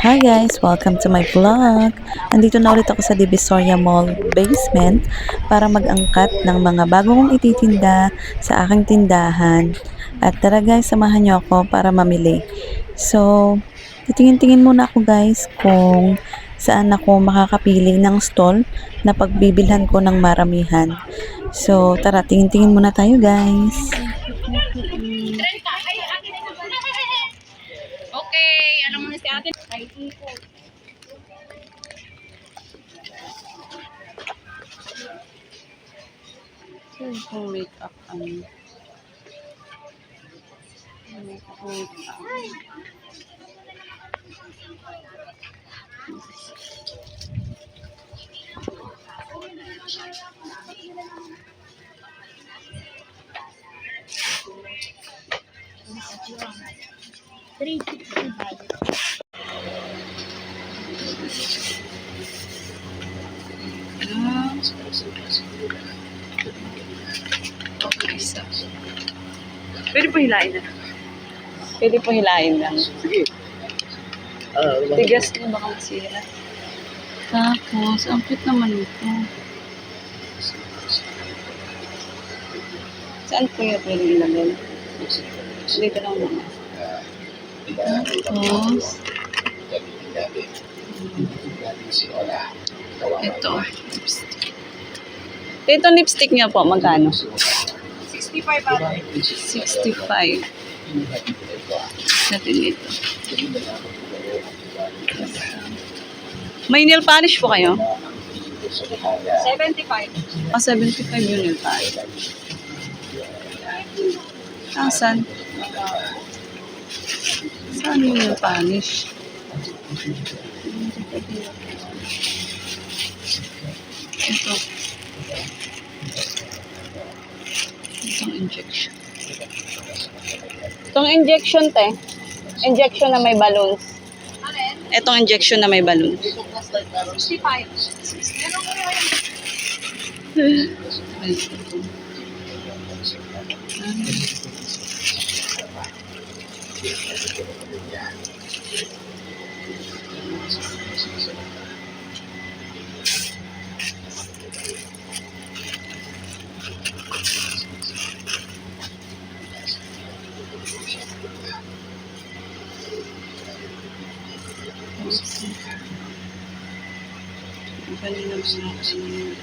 Hi guys! Welcome to my vlog! Andito na ulit ako sa Divisoria Mall basement para mag-angkat ng mga bagong ititinda sa aking tindahan. At tara guys, samahan niyo ako para mamili. So, titingin-tingin muna ako guys kung saan ako makakapili ng stall na pagbibilhan ko ng maramihan. So, tara, tingin-tingin muna tayo guys! 30. Ate. Ay, iko. Saan kung makeup ang... Makeup, makeup. Three sixty five. Pwede po hilain na. Pwede po hilain lang. Sige. Ah, wala. Tigas niya baka masira. Tapos, ang cute naman ito. Saan po yung pwede ilagay? Dito lang muna. Tapos, ito. Lipstick. Dito lipstick niya po, magkano? 65 ate. 65. Natin dito. May nail polish po kayo? 75. Ah, 75 yung nail polish. Asan? Saan yung nail polish? Ito. Itong injection. Itong injection, te. Injection na may balloons. Itong injection na may balloons. 65. Meron ko rin. Kanina mo na ako sinunod.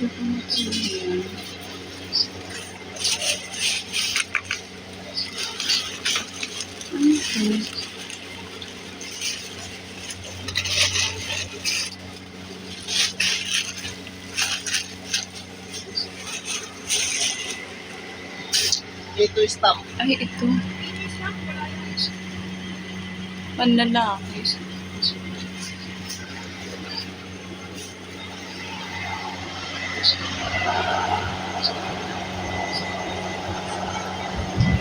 Ito stop. Ay, ito. Panlalaki.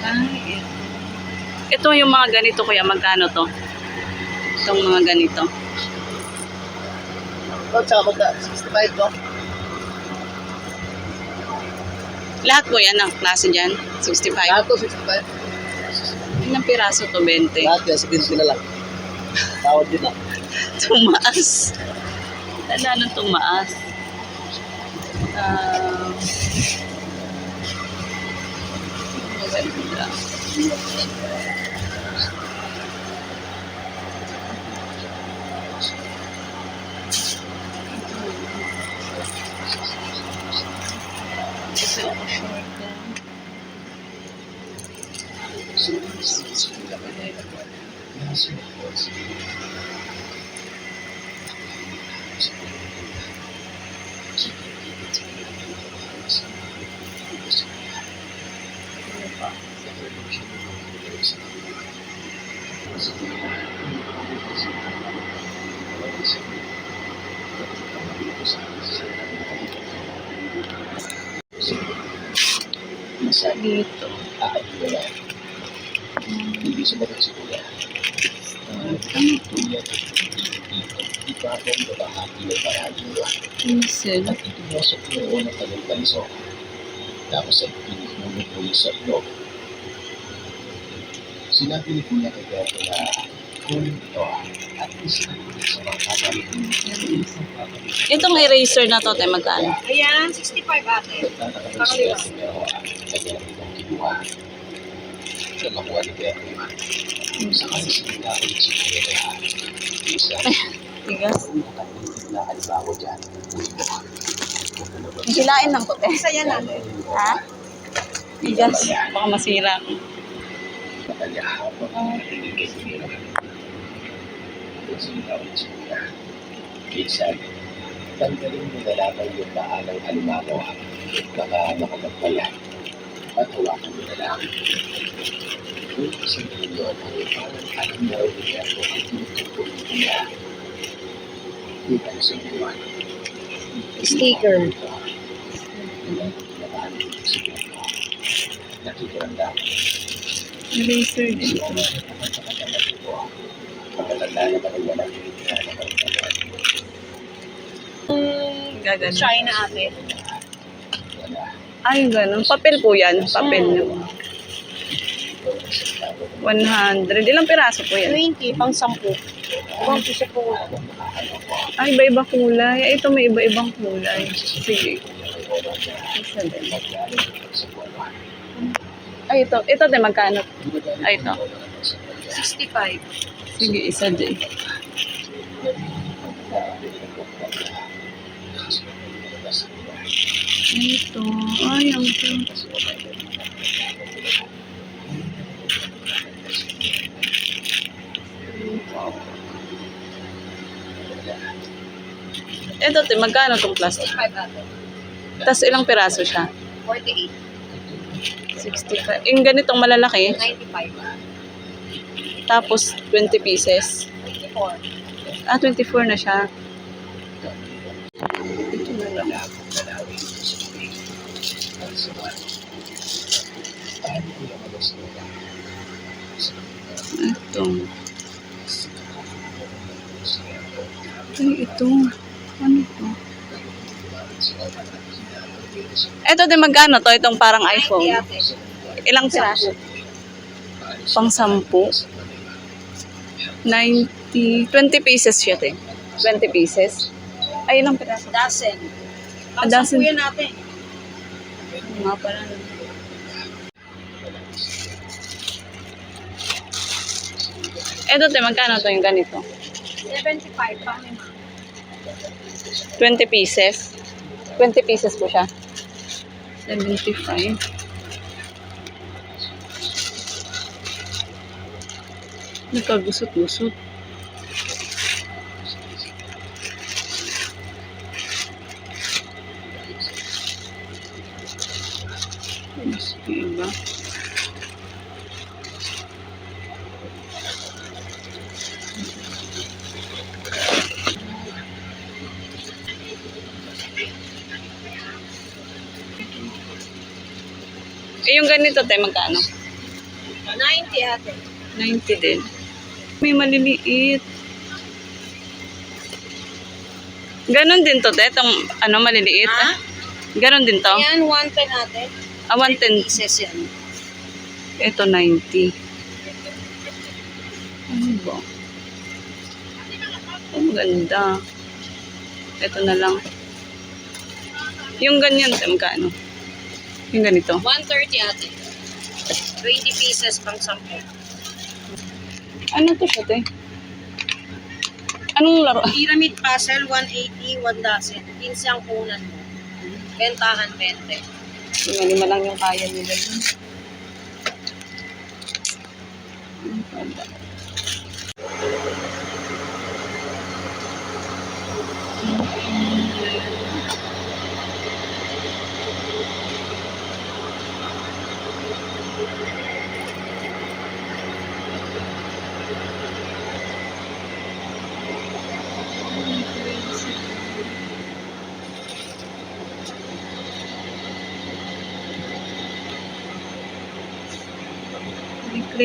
Ay, ito. Ito yung mga ganito kuya, magkano to? Itong mga ganito. Ito, tsaka magka, 65 no? Lahat po yan ang klase dyan? 65? Lahat to, 65. Ilang piraso to? 20? Lahat yan, 70 na lang. Tawad din na. Tumaas. Lalo tumaas. Ah. maganda. Nasa dito. Hindi sumagot si Kuya. Ano to? Ito akong babahagi ng paragi mo. Pencil. At itumusok mo ng tagal banso. Tapos ay pinigmumuloy sa loob Sinabi ni Kuya Roberto na Itong eraser na to, te, magkano? Ayan, 65 ate. isa. Tigas. Hilain lang te. Isa yan ate. Ha? Tigas. Baka masira. Kanya habang ko yung siguro. Kaysa tanggalin mo na lamang yung paalang halimbawa baka makapagpala at hawakan mo na lang. Kung isang yun ang parang alam na niya kung ang tinutukoy niya. Di ba isang buwan? Sticker. Nakikiranda. Hindi nakakatakamad ko. Na na naman Gagano. China ate. Ay, ganun. Papel po yan. Papel nyo. 100. Ilang piraso po yan? 20 pang 10. Ibang piso po. Ay, iba-iba kulay. Ay, ito may iba-ibang kulay. Sige. Isa din. Ay, ito. Ito din, magkano? Ay, ito. 65. Sige, isa din. Ito. Ay, ang cute. Ito, te, magkano itong plastic? 65 ate. Tapos ilang piraso siya? 48. 65. Yung ganitong malalaki, 95. Tapos 20 pieces. 24. Ah, 24 na siya. Ito. Ay, ito. Ano to? Ito din magkano to? Itong parang 90 iPhone. Ilang piraso? Pang sampu. 90, 20 pieces siya, te. 20 pieces. Ay, ilang piraso? Dozen. A dozen. 10 yan ate. Nga pala. Eto, te, magkano to yung ganito? 75 pang lima. 20 pieces. 20 pieces po siya. 75. Nagkagusot-gusot. Mas iba. Eh, yung ganito, te, magkano? 90 ate. 90 din. May maliliit. Ganon din to, te. Itong, ano, maliliit. Ha? Ganon din to. Ayan, 110 ate. Ah, 110. Pieces yan. Ito, 90. Ano ba? Ang ganda. Ito na lang. Yung ganyan, magkano? Yung ganito. 130 ate. 20 pieces pang 10. Ano to siya, te? Anong laro? Pyramid puzzle, 180, 1 dozen. 15 ang kunan mo. Bentahan 20. Lima-lima lang yung kaya nila. Ang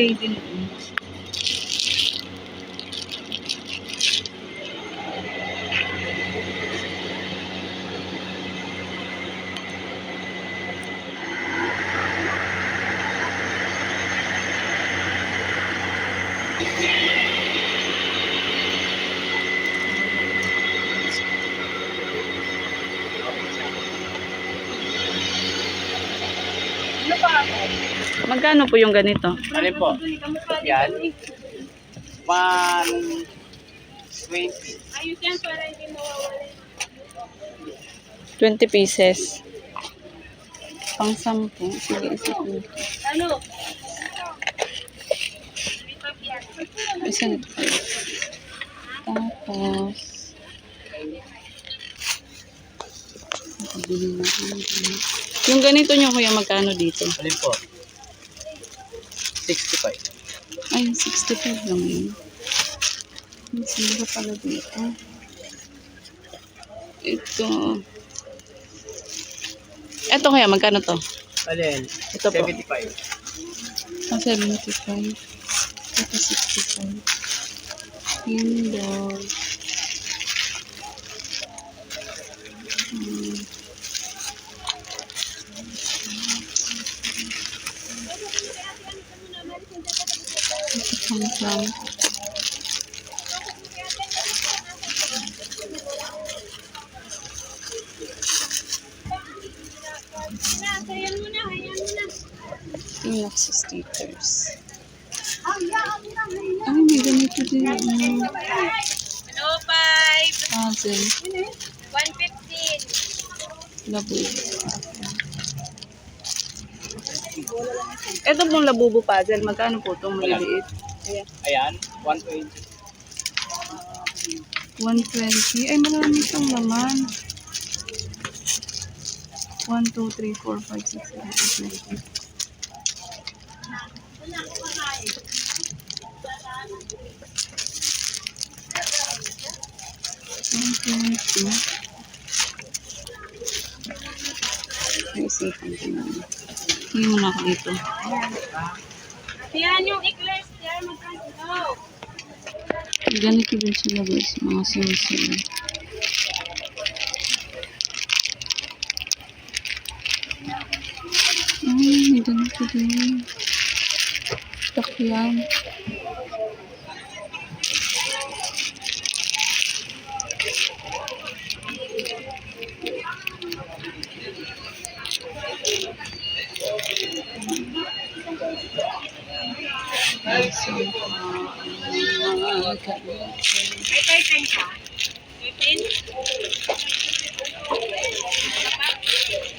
ganda. May clay Magkano po yung ganito? Ano po? Yan. 120. 20 pieces. Pang sampu. Sige, isa po. Ano? Isa. Tapos, na ganito. Yung ganito nyo kuya, magkano dito? Alin po? 65. Ay, 65 lang yun. Ang sira pala dito. Ito. Ito kaya, magkano to? Alin? Ito po. 75. Ah, 75. Ito 65. Yun daw. Hmm. Yung sa stickers. Ay, may ganito din. Ano, Ano, 5? puzzle. 115. Labubo. Ito pong labubo puzzle. Magkano po itong maliliit? Ayan, 120. 120. Ay, marami itong laman. 1, 2, 3, 4, 5, 6, 7, 8, 9, 10. One twenty. Ay, isipan ko na. Hindi mo na ako dito. Yan yung eclairs, yan, magkano? Ganito din sila guys, mga sinisila. Ay, ganito din. Takyan. Ay, so, mga kaibigan. May 13 ka? 13?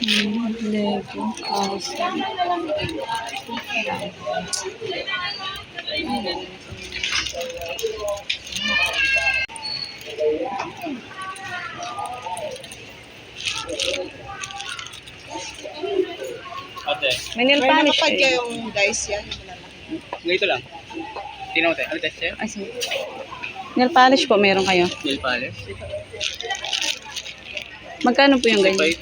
Hmm, Lego, Carlson. Ate, May nail polish Kapag eh. yung guys yan. ganito lang. Tinaw tayo. Ano test sir? Ay, sorry. Nail polish po, meron kayo. Nail polish. Magkano po yung ganyan?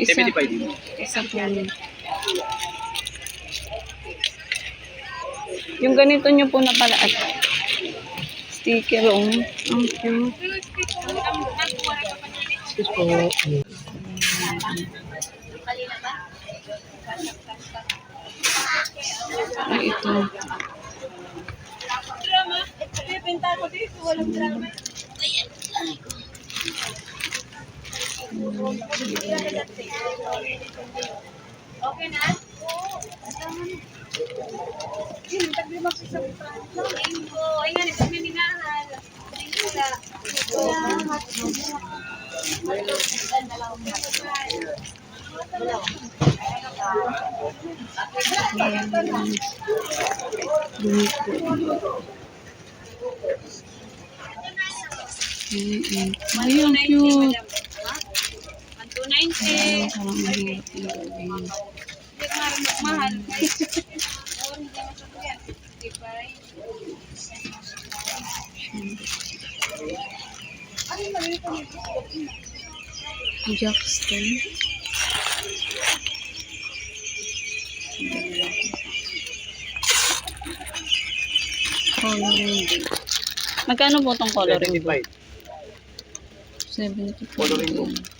75. Isa, 75. isa po. Yung ganito nyo po na pala at sticker oh. Ang cute. Excuse po. Ay, ito. Drama. Pipinta walang drama. Okay na? Yun, taglimak sa Thank Ay nga, nito minahal. Thank you la. Mm-mm. Ay, ang cute. Ang 290. Ay, parang ang hirap yung gawin. Hindi ka mahal. Jackson. Coloring book. Magkano po itong coloring book? 75.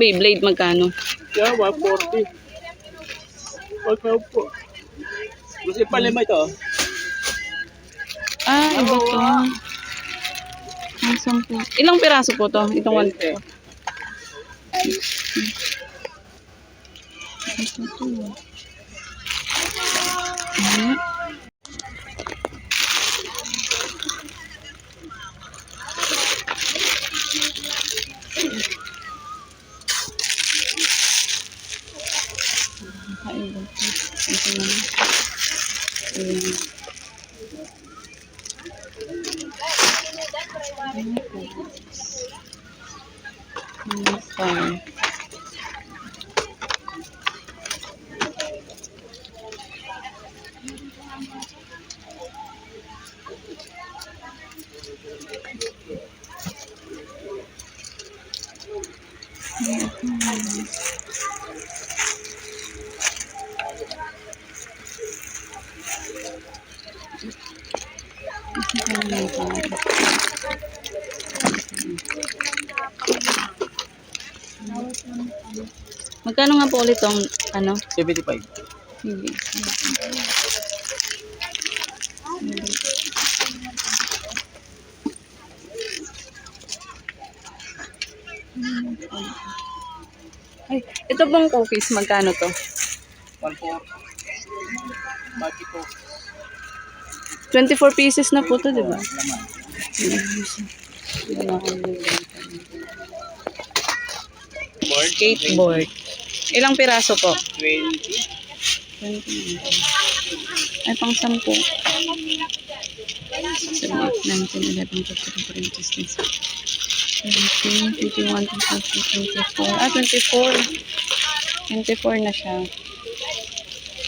Beyblade, magkano? Yeah, 140. Wag na po. Gusto pa lima ito. Ah, iba to. Ang sampu. Ilang piraso po to? Itong one po. Ito to. Ah. Uniform. Uniform. Magkano nga po ulit tong ano? 75. Hindi. Ay, ito pong cookies, magkano to? 140. Baki po. 24 pieces na po to, di ba? Board. Skateboard. Ilang piraso po? 20. 20. Ay, pang 10. 7, 8, 9, 10, 11, 12, 13, 14, 15, 16, 17, 21, 22, 24. Ah, 24. 24 na siya.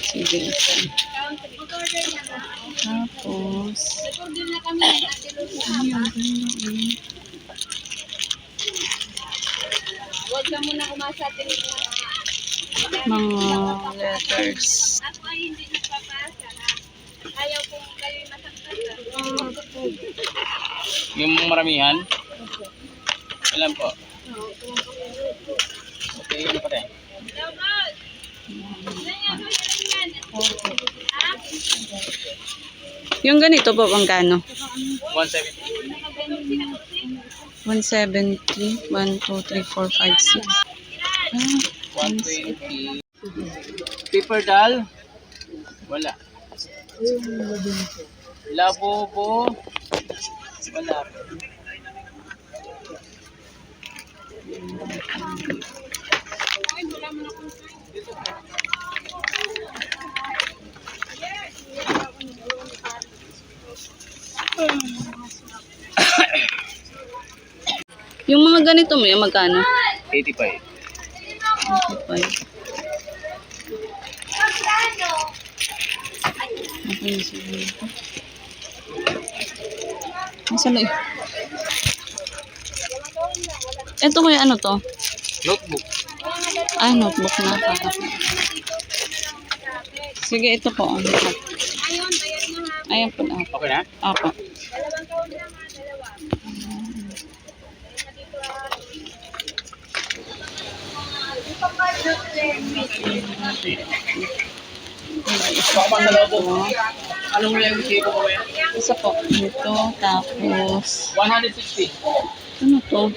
Sige. Tapos, ay, ang ganda eh. Huwag ka muna kumasa atin Mga letters. Ako ay hindi nagpapasa. Ayaw kong kayo masaktan. Yung maramihan? Ilan po? Okay, ano pa rin? Yung ganito po, magkano? 170. 170, 1, 2, 3, 4, 5, 6. Ah, 120. Paper doll? Wala. Labubo? Wala. Yung mga ganito mo, yung magkano? 85. 55. Okay, sige. Nasaan na? Ito kuya, ano to? Notebook. Ay, notebook na. Sige, ito po. Ayan po na. Okay na? Apo. Baka sa loob. Anong tipo ko yan? Isa po. Ito, tapos... 160. Ano to?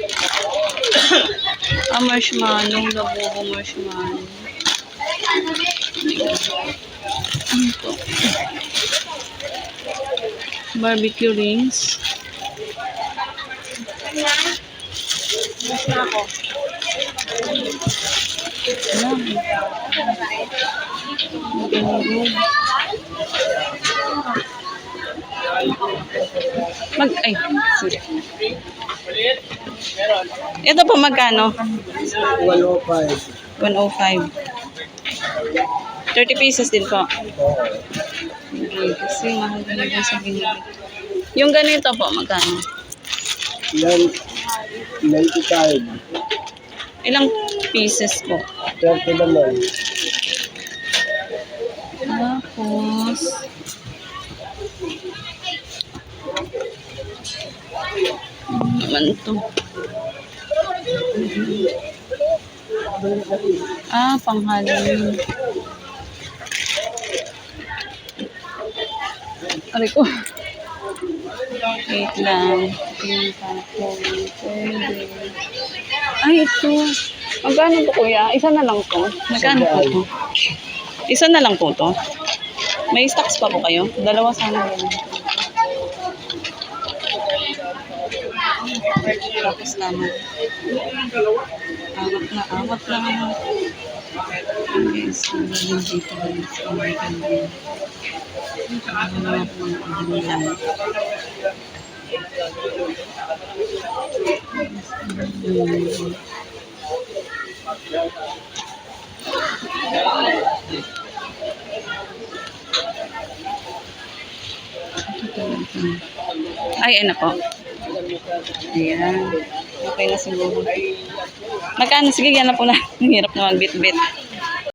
ah, marshmallow. Labubo marshmallow. Ano to? Barbecue rings. Ayan. Mag, ay? Meron. Ito po magkano? 105. 105. 30 pieces din po. Okay, kasi mahal talaga sa binili. Yung ganito po, magkano? Yan, 95. Ilang pieces po? 30 naman. Tapos... Ano naman ito? Ah, panghalin. Aray ko. Wait lang. Ay, ito. Magkano to, kuya? Isa na lang to. Magkano po to? Isa na lang po to. May stocks pa po kayo? Dalawa sana lang. Tapos naman. Awat na, awat na. Yes, ang galing dito guys. Oh my God. Ano ulam. Hmm. Ay, ano po? Ayan. Okay na siguro. Magkano? Sige, yan na po na. Ang hirap naman, bit-bit.